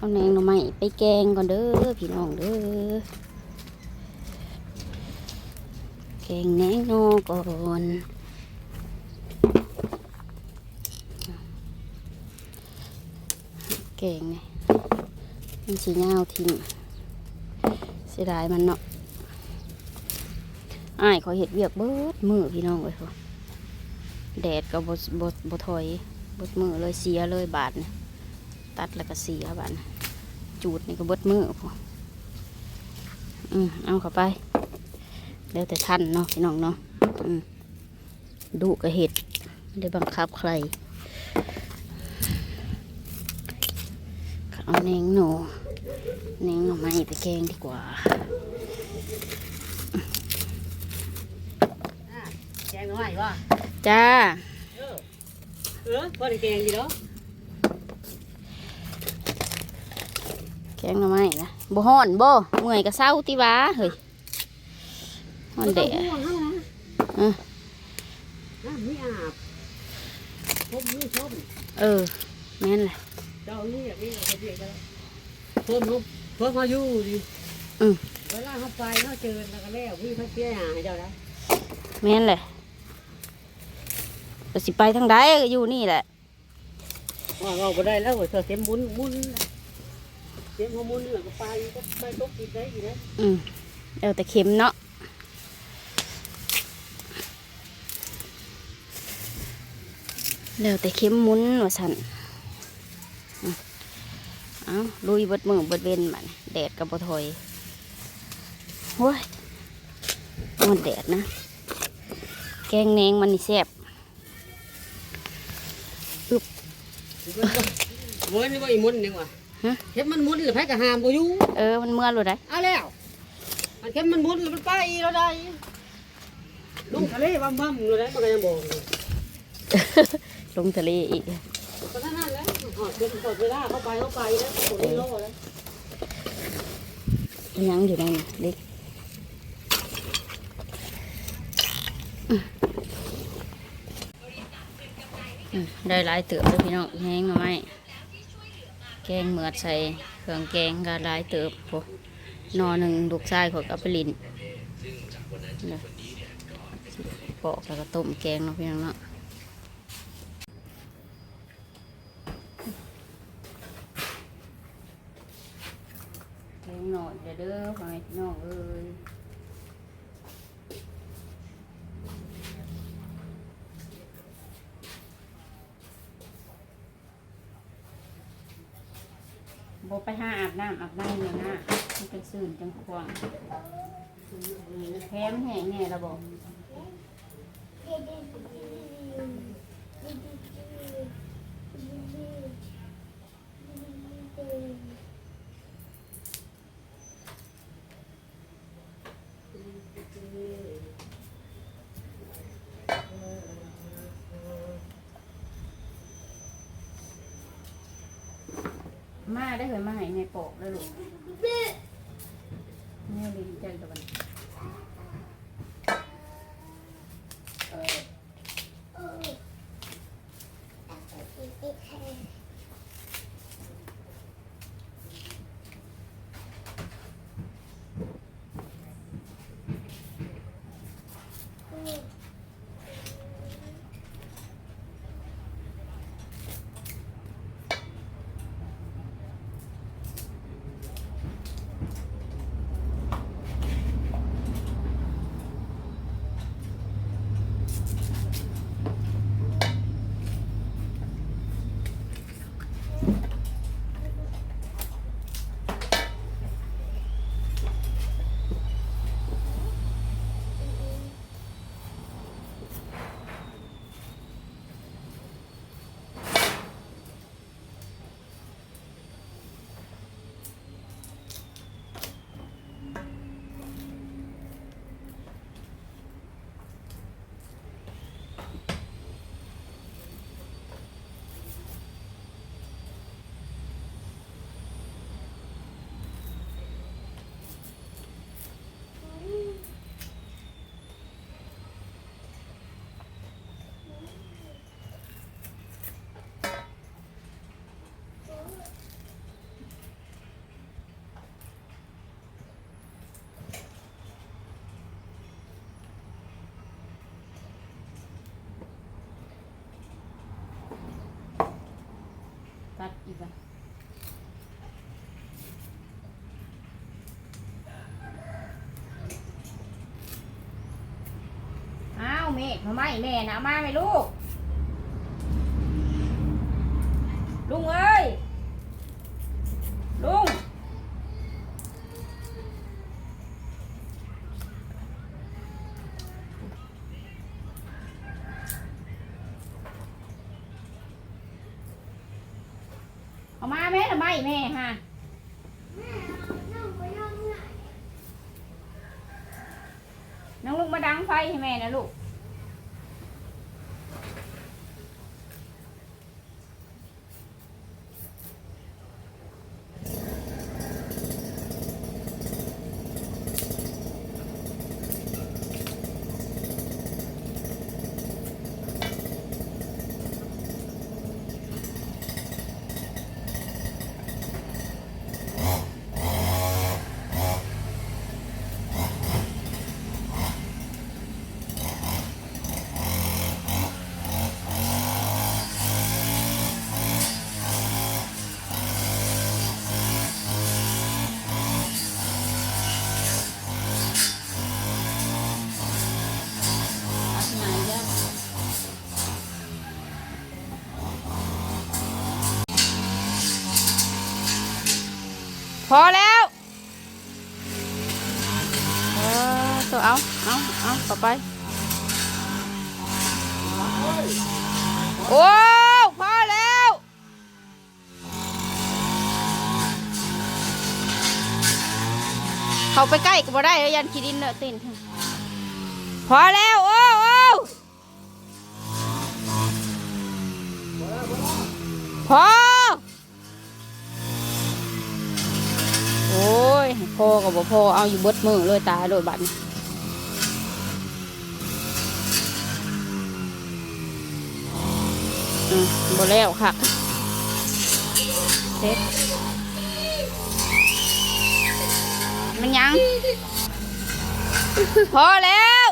เอาแหนงหน่อไม้ไปแกงก่อนเด้อพี่น้องเด้อแกงแหนงหนอก่อนแกงนี่มันสีเงาวทิ้งเสียดายมันเนาะอ้ายขอเห็ดเวียกเบิดมือพี่น้องเลยพอแดดก็บดบดบดถอยบดมือเลยเสียเลยบาทนี่ ตัดแล้วก็เสียบาทนี่จูดนี่ก็เบิดมือพออืมเอาเข้าไปแล้วแต่ท่านเนาะพี่น้องเนาะอืมดุก็เห็ดไม่ได้บังคับใครเอาแหนงหนูแหนงหน่อไม้ไปแกงดีกว่าแกงหน่อยว่าจ้า เออเออพอได้แกงดีเนาะ แกงหน่อไม้นะบ่ฮ้อนบ่เมื่อยก็เศร้าติวาเฮ้ยฮ้อนแดดห่วงเฮานะอะน้ำไม่อาบพบมือชมเออแม่นแหละเจ้านี่อย่างนี้เขาเรียกกันเพิ่มลูกเพิ่มมาอยู่ดิอืมเวลาเขาไปเขาเจอแล้วก็แล้วพี่เขาเสียหายให้เจ้าได้แม่นแหละก็สิไปทางใดก็อยู่นี่แหละว่าเราบ่ได้แล้วเธอเข็มมุนมุนเข็มหัวมุนแล้วก็ไปก็ไปตกติดได้อีกนะอืมเอาแต่เข็มเนาะแล้วแต่เข็มหมุนว่าสันอืมเอาลุยเบิดมือเบิดเวนมันแดดกับบ่ถอยโว้ยมันแดดนะ แกงแหนงมันนี่แซ่บเว้ยนี่ว่าอีมุนนี่ว่ะ ฮะ เข็มมันมุนหรือไผก็หามบ่อยู่เออ มันเมื่อรู้ได้เอาแล้วมันเข็มมันมุนแล้วมันไปแล้วได้ลงทะเลบ้ามๆอยู่ได้มันก็ยังบอกอยู่ลงทะเลอีก ก็นั่นนั่นแหล้วหอดเป็นตอดเวลาเข้าไปเข้าไปแล้วคนนี้โลแล้วยังอยู่ในนี่เล็กอืมได้หลายเติบเลยพี่น้องแห้งมาไหมแกงเหมือดใส่เครื่องแกงก็หลายเติบโหนอหนึ่งลูกชายของกับไปลินนะปอกแล้วก็ต้มแกงเนาะพี่น้องเนาะแกงหน่อยเด้อเด้อพ่อแม่พี่น้องเอ้ย บไปห้าอาบน้ำอาบน้ำเลยนะมันเป็นสื่นจังควงแพ้มแห้งแน่ระบอ มาได้เคยมาให้ในโปกแล้วลูกแม่ลินใจตะวัน เมฆทำไมแม่นะเอามาไหมลูก ลุงเอ้ย ลุง เอามาแม่ทำไมแม่ฮะน้องลุงมาดังไฟให้แม่นะลูก พอแล้วเออตัวเอาเอาเอาต่อไป โอ้พอแล้วเขาไปใกล้ก็บ่ได้แล้วยันขี้ดินเลอะตินพอแล้ว โอ้โอ้พอ กับบ่พอเอาอยู่เบดมือเลยตายโดยบัตรอืมบ่แล้วค่ะเสร็จมันยัง พอแล้ว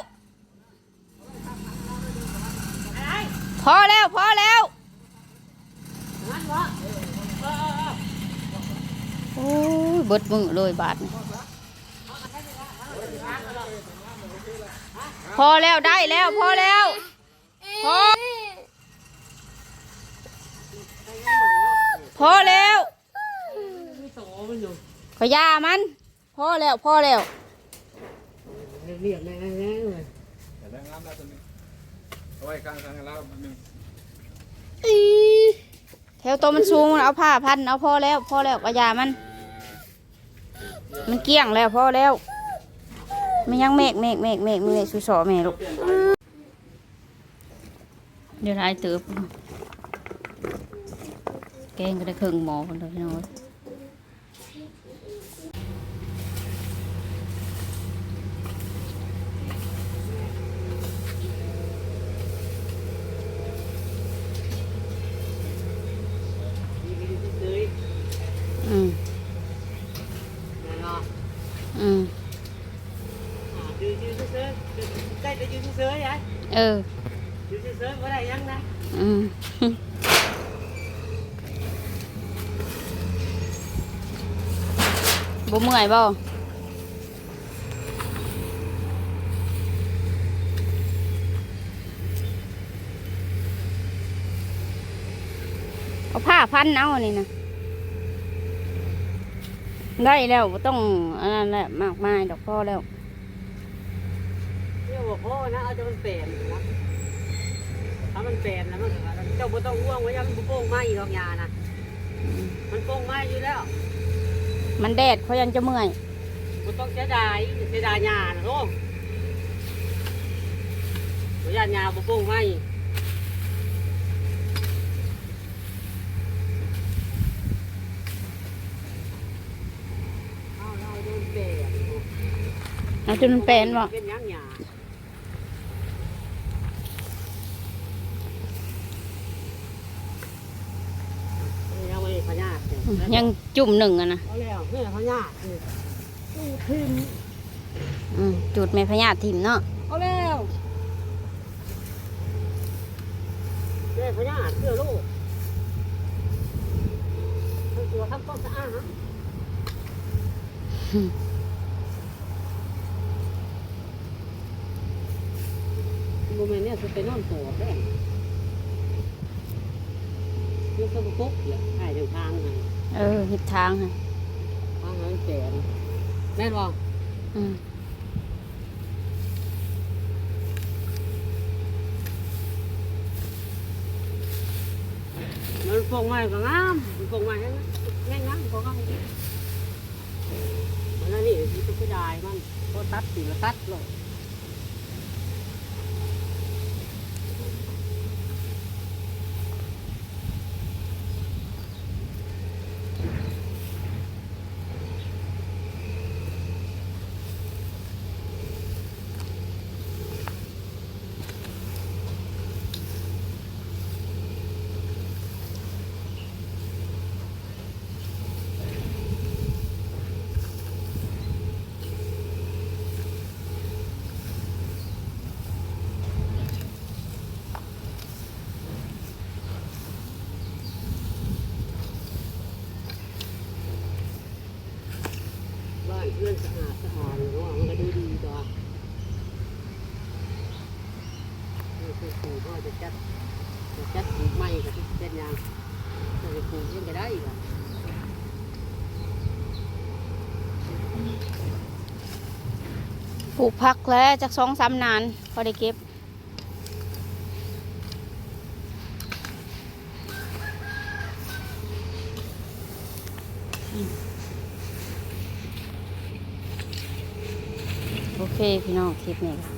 พอแล้ว พอแล้วโอ้ยเบิดมือเลยบาทนี่ พอแล้วได้แล้วพอแล้วพอพอแล้วขอยามันพอแล้วพอแล้วเรียบๆแน่ๆเลยแต่แรงานแล้วตัวนี้เอาไว้กลางทางแล้วมันนึงแถวตัวมันสูงเอาผ้าพันเอาพอแล้วพอแล้วกระยามัน มันเกลี้ยงแล้วพอแล้ว ม่ยังเมกเมกเมกเมกเมกสุสอแม่ลูกเดี๋ยวไรเติบแกงก็ได้เครื่องหมอคนเดียวพี่น้อยอืม เนาะ อืม ยืนยืนเซ่อ ๆใกล้จะยืนเซ่อๆยายเออยืนเซ่อๆบ่ได้ยังนะอืมบ่เมื่อยบ่เอาผ้าพันเอาอันนี้นะได้แล้วบ่ต้องอันนั้นแหละมากมายดอกพ่อแล้วเนี่ยบ่ พอนะเอาจะมันแปลนนะถ้ามันแปลนแล้วมันก็เจ้าบ่ต้องห่วงว่ายังมันบ่โป่งไหม้ดอกยานะมันโป่งไหม้อยู่แล้ว มันแดดเขายังจะเมื่อยบ่ต้องเสียดายเสียดายยานะโอ้บ่ยานยาบ่โป่งไหม้เอาเราโดนแปลนเอาจนมันแปลนบ่เป็นหยังหยายังไม่พญาติเนี่ ยยังจุ่มหนึ่งอะนะเอาแล้วนี่พญาตินี่ทิมอืมจุดแม่พญาทิมเนาะเอาแล้วนี่พญาติเพื่อลูกำความสะอาดโมเมนต์เนี่ยจะไปนอนโผล่แม่มันก็ปุ๊บเลยหายทางทางไง เออเฮ็ดทางฮะทางนั้นแก่แม่นบ่อืมมันปลูกใหม่ก็งามมันปลูกใหม่ให้ง่ายงามก็งามมันนั่นนี่ที่จะได้มันก็ตัดสิละตัดเลย บ้านเพื่อนสะอาดสะอาดหรือว่ามันก็ดูดีตัวนี่คือปลูกก็จะจัด จัดปลูกใหม่กับที่เจ็ดยางจะปลูกยังไงได้อีกอะปลูกผักแล้วจากสองสามนานพอได้เก็บโอเค พี่น้องคลิปนี้